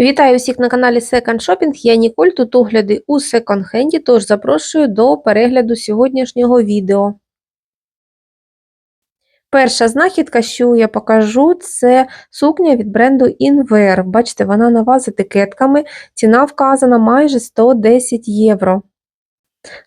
Вітаю всіх на каналі Second Shopping. Я Ніколь. Тут огляди у секонд-хенді, тож запрошую до перегляду сьогоднішнього відео. Перша знахідка, що я покажу, це сукня від бренду Inver. Бачите, вона нова з етикетками. Ціна вказана майже 110 євро.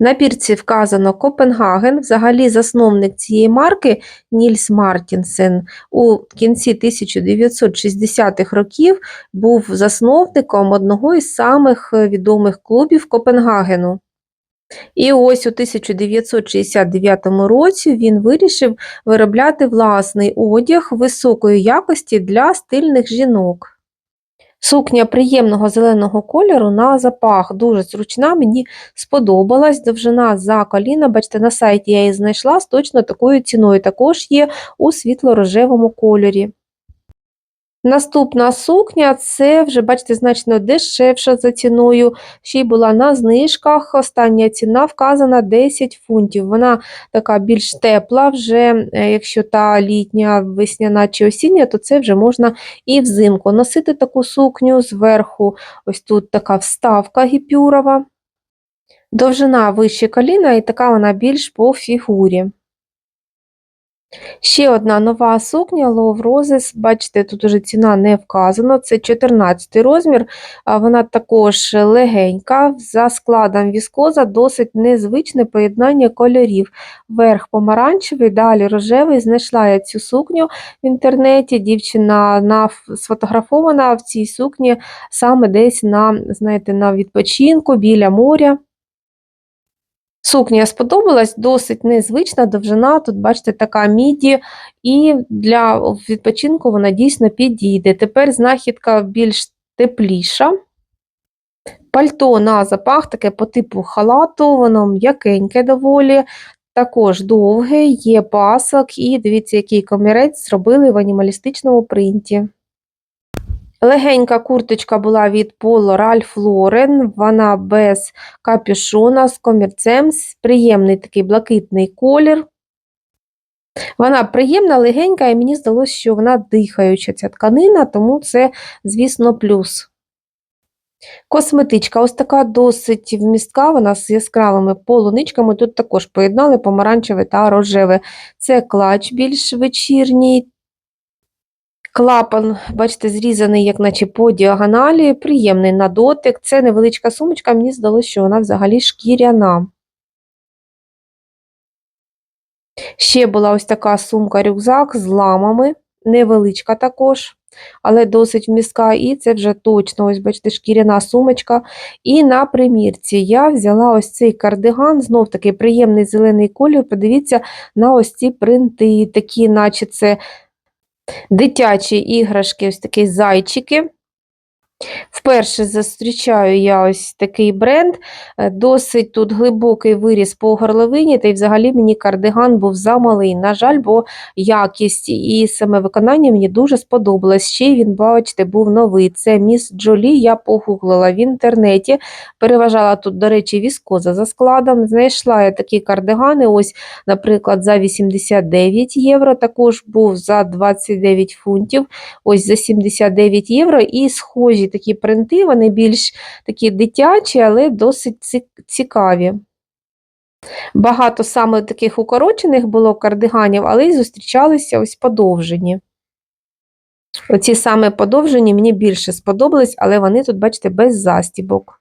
На бірці вказано Копенгаген. Взагалі засновник цієї марки Нільс Мартінсен у кінці 1960-х років був засновником одного із самих відомих клубів Копенгагену. І ось у 1969 році він вирішив виробляти власний одяг високої якості для стильних жінок. Сукня приємного зеленого кольору на запах, дуже зручна, мені сподобалась. Довжина за коліна, бачите, на сайті я її знайшла з точно такою ціною. Також є у світло-рожевому кольорі. Наступна сукня це вже, бачите, значно дешевша за ціною. Ще й була на знижках. Остання ціна вказана 10 фунтів. Вона така більш тепла, вже, е, якщо та літня, весняна чи осіння, то це вже можна і взимку. Носити таку сукню зверху, ось тут така вставка гіпюрова. Довжина вище коліна, і така вона більш по фігурі. Ще одна нова сукня Love Roses, бачите, тут уже ціна не вказана, це 14 розмір, вона також легенька, за складом віскоза, досить незвичне поєднання кольорів. Верх помаранчевий, далі рожевий. Знайшла я цю сукню в інтернеті. Дівчина на, сфотографована в цій сукні саме десь на, знаєте, на відпочинку біля моря. Сукня сподобалась, досить незвична довжина. Тут, бачите, така міді, і для відпочинку вона дійсно підійде. Тепер знахідка більш тепліша. Пальто на запах, таке по типу халату, воно м'якеньке доволі, також довге, є пасок, і дивіться, який комірець зробили в анімалістичному принті. Легенька курточка була від Polo Ralph Lauren, вона без капюшона, з комірцем, приємний такий блакитний колір. Вона приємна, легенька, і мені здалося, що вона дихаюча ця тканина, тому це, звісно, плюс. Косметичка ось така досить вмістка, вона з яскравими полуничками. Тут також поєднали помаранчеве та рожеве. Це клач більш вечірній. Клапан, бачите, зрізаний, як наче по діагоналі, приємний на дотик. Це невеличка сумочка, мені здалося, що вона взагалі шкіряна. Ще була ось така сумка-рюкзак з ламами, невеличка також, але досить вмістка, і це вже точно, ось, бачите, шкіряна сумочка. І на примірці я взяла ось цей кардиган, знов таки приємний зелений колір. Подивіться на ось ці принти, такі, наче це дитячі іграшки, ось такі зайчики. Вперше зустрічаю я ось такий бренд, е, досить тут глибокий виріс по горловині, та й взагалі мені кардиган був замалий. На жаль, бо якість і саме виконання мені дуже сподобалось. Ще він, бачите, був новий. Це міс Джолі, я погуглила в інтернеті. Переважала тут, до речі, віскоза за складом. Знайшла я такі кардигани, ось, наприклад, за 89 євро, також був за 29 фунтів, ось за 79 євро і схожі такі принти, вони більш такі дитячі, але досить цікаві. Багато саме таких укорочених було кардиганів, але й зустрічалися ось подовжені. Оці саме подовжені мені більше сподобались, але вони тут, бачите, без застібок.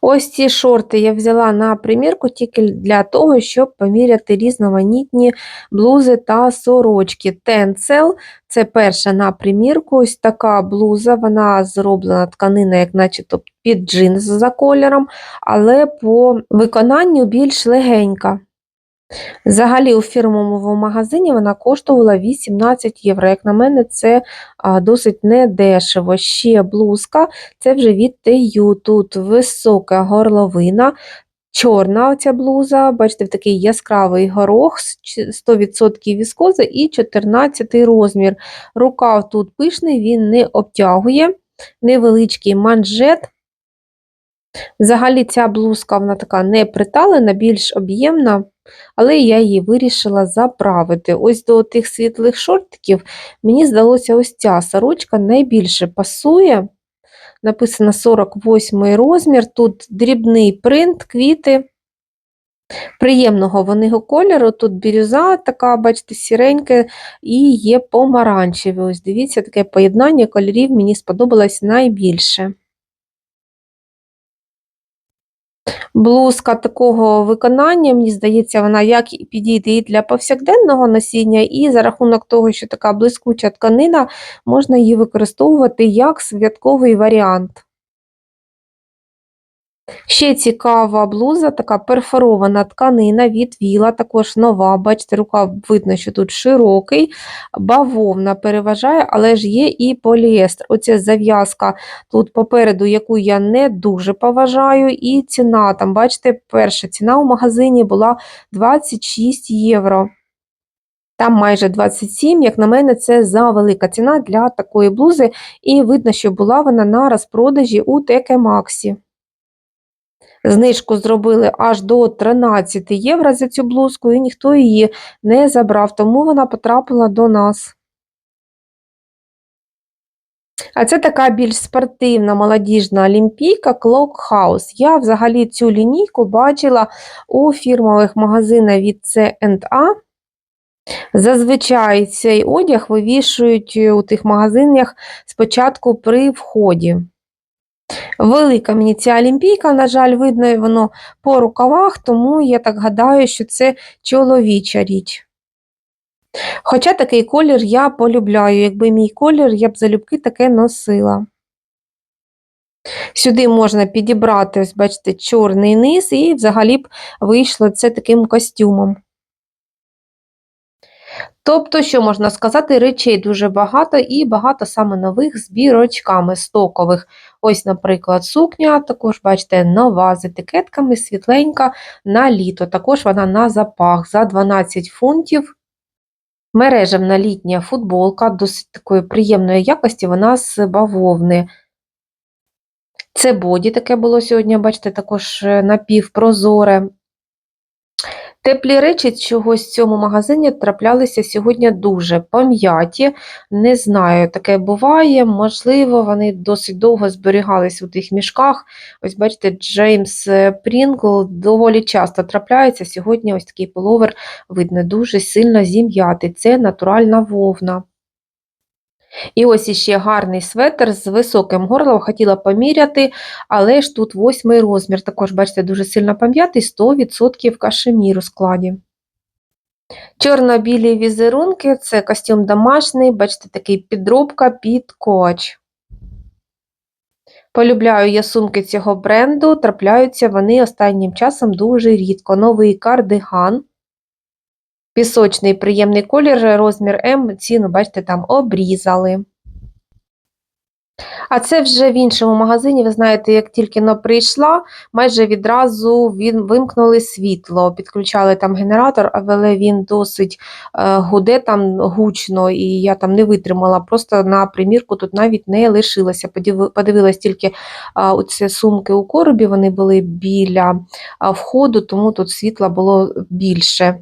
Ось ці шорти я взяла на примірку тільки для того, щоб поміряти різноманітні блузи та сорочки. Тенцел це перша на примірку, ось така блуза, вона зроблена тканина, як начебто під джинс за кольором, але по виконанню більш легенька. Взагалі, у фірмовому магазині вона коштувала 18 євро. Як на мене, це досить недешево. Ще блузка, це вже від TU. Тут висока горловина, чорна оця блуза, бачите, такий яскравий горох, 100% віскоза і 14 розмір. Рукав тут пишний, він не обтягує, невеличкий манжет. Взагалі, ця блузка вона така не приталена, більш об'ємна але я її вирішила заправити. Ось до тих світлих шортиків мені здалося, ось ця сорочка найбільше пасує. Написано 48 розмір. Тут дрібний принт, квіти. Приємного вони кольору. Тут бірюза, така, бачите, сіренька, і є помаранчеві. Ось дивіться, таке поєднання кольорів мені сподобалось найбільше. Блузка такого виконання, мені здається, вона як і підійде і для повсякденного носіння, і за рахунок того, що така блискуча тканина, можна її використовувати як святковий варіант. Ще цікава блуза, така перфорована тканина від віла, також нова. Бачите, рукав видно, що тут широкий, бавовна переважає, але ж є і поліестер. Оця зав'язка тут попереду, яку я не дуже поважаю, і ціна там, бачите, перша ціна у магазині була 26 євро. Там майже 27, як на мене, це за велика ціна для такої блузи, і видно, що була вона на розпродажі у Теке Максі. Знижку зробили аж до 13 євро за цю блузку, і ніхто її не забрав, тому вона потрапила до нас. А це така більш спортивна молодіжна олімпійка Clock House. Я взагалі цю лінійку бачила у фірмових магазинах від C&A. Зазвичай цей одяг вивішують у тих магазинах спочатку при вході. Велика мені ця олімпійка, на жаль, видно воно по рукавах, тому я так гадаю, що це чоловіча річ. Хоча такий колір я полюбляю, якби мій колір, я б залюбки таке носила. Сюди можна підібрати, ось, бачите, чорний низ, і взагалі б вийшло це таким костюмом. Тобто, що можна сказати, речей дуже багато і багато саме нових з бірочками стокових. Ось, наприклад, сукня, також, бачите, нова з етикетками, світленька на літо. Також вона на запах за 12 фунтів. Мережевна літня футболка, досить такої приємної якості, вона з бавовни. Це боді таке було сьогодні, бачите, також е, напівпрозоре. Теплі речі чогось в цьому магазині траплялися сьогодні дуже пом'яті. Не знаю, таке буває, можливо, вони досить довго зберігались у тих мішках. Ось, бачите, Джеймс Прінгл доволі часто трапляється. Сьогодні ось такий половер, видно, дуже сильно зім'ятий. Це натуральна вовна. І ось іще гарний светр з високим горлом, хотіла поміряти, але ж тут восьмий розмір. Також, бачите, дуже сильно пам'ятий, 100% кашемір у складі. Чорно-білі візерунки це костюм домашній, бачите, такий підробка під коч. Полюбляю я сумки цього бренду, трапляються вони останнім часом дуже рідко. Новий кардиган. Пісочний приємний колір, розмір М, ціну, бачите, там обрізали. А це вже в іншому магазині, ви знаєте, як тільки но прийшла, майже відразу він, вимкнули світло, підключали там генератор, але він досить е, гуде там гучно, і я там не витримала. Просто на примірку тут навіть не лишилася. Подивилась тільки оці сумки у коробі, вони були біля входу, тому тут світла було більше.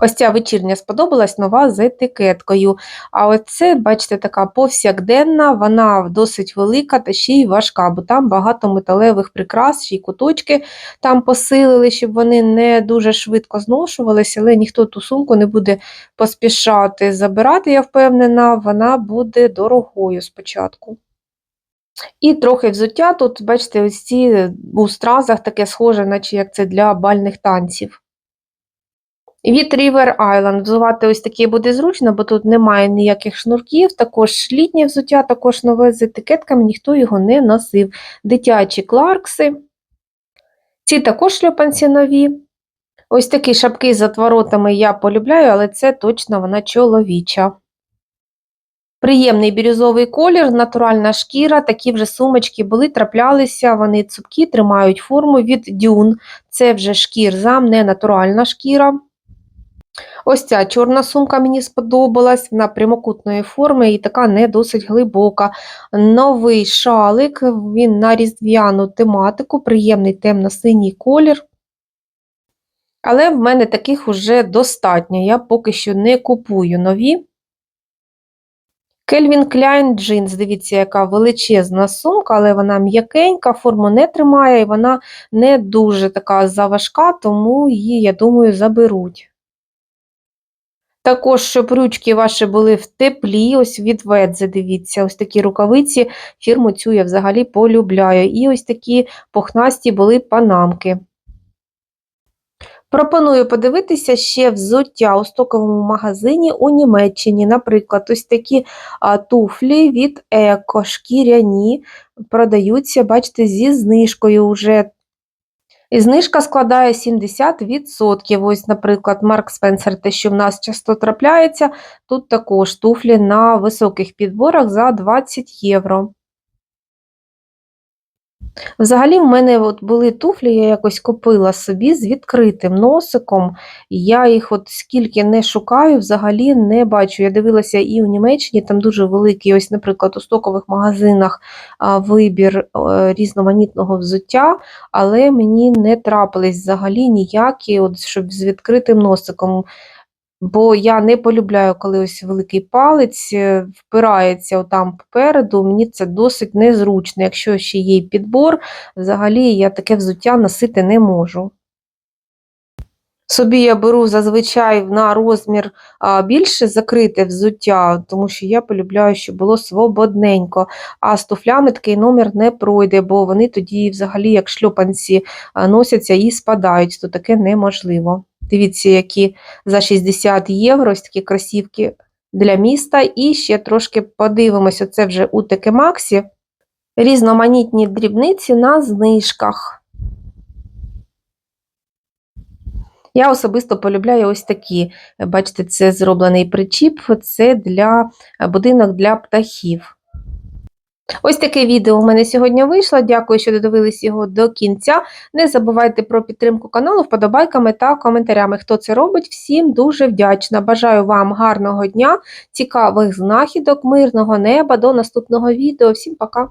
Ось ця вечірня сподобалась нова з етикеткою. А оце, бачите, така повсякденна, вона досить велика та ще й важка, бо там багато металевих прикрас, ще й куточки там посилили, щоб вони не дуже швидко зношувалися, але ніхто ту сумку не буде поспішати забирати, я впевнена, вона буде дорогою спочатку. І трохи взуття тут, бачите, ось ці у стразах таке схоже, наче як це для бальних танців. Від River Island взувати ось такі буде зручно, бо тут немає ніяких шнурків, також літнє взуття, також нове з етикетками, ніхто його не носив. Дитячі кларкси. Ці також шльопанці нові. Ось такі шапки з отворотами я полюбляю, але це точно вона чоловіча. Приємний бірюзовий колір, натуральна шкіра, такі вже сумочки були, траплялися, вони цупкі, тримають форму від дюн. Це вже шкірзам, не натуральна шкіра. Ось ця чорна сумка мені сподобалась, вона прямокутної форми і така не досить глибока. Новий шалик, він на різдвяну тематику, приємний темно-синій колір. Але в мене таких уже достатньо. Я поки що не купую нові. Calvin Klein Jeans, дивіться, яка величезна сумка, але вона м'якенька, форму не тримає, і вона не дуже така заважка, тому її, я думаю, заберуть. Також, щоб ручки ваші були в теплі, ось від Ведзе, дивіться, ось такі рукавиці, фірму цю я взагалі полюбляю. І ось такі пухнасті були панамки. Пропоную подивитися ще взуття у стоковому магазині у Німеччині. Наприклад, ось такі туфлі від Еко, шкіряні, продаються, бачите, зі знижкою вже. І знижка складає 70%. Ось, наприклад, Марк Спенсер, те, що в нас часто трапляється, тут також туфлі на високих підборах за 20 євро. Взагалі, в мене от були туфлі, я якось купила собі з відкритим носиком. Я їх от скільки не шукаю, взагалі не бачу. Я дивилася і у Німеччині, там дуже великий, ось, наприклад, у стокових магазинах вибір різноманітного взуття, але мені не трапились взагалі ніякі, от, щоб з відкритим носиком. Бо я не полюбляю, коли ось великий палець е, впирається отам попереду, мені це досить незручно. Якщо ще є підбор, взагалі я таке взуття носити не можу. Собі я беру зазвичай на розмір більше закрите взуття, тому що я полюбляю, щоб було свободненько. А з туфлями такий номер не пройде, бо вони тоді взагалі як шльопанці носяться і спадають, то таке неможливо. Дивіться, які за 60 євро ось такі кросівки для міста. І ще трошки подивимося, це вже у Теке Максі. Різноманітні дрібниці на знижках. Я особисто полюбляю ось такі. Бачите, це зроблений причіп, це для будинок для птахів. Ось таке відео у мене сьогодні вийшло. Дякую, що додивились його до кінця. Не забувайте про підтримку каналу вподобайками та коментарями. Хто це робить, всім дуже вдячна. Бажаю вам гарного дня, цікавих знахідок, мирного неба. До наступного відео. Всім пока!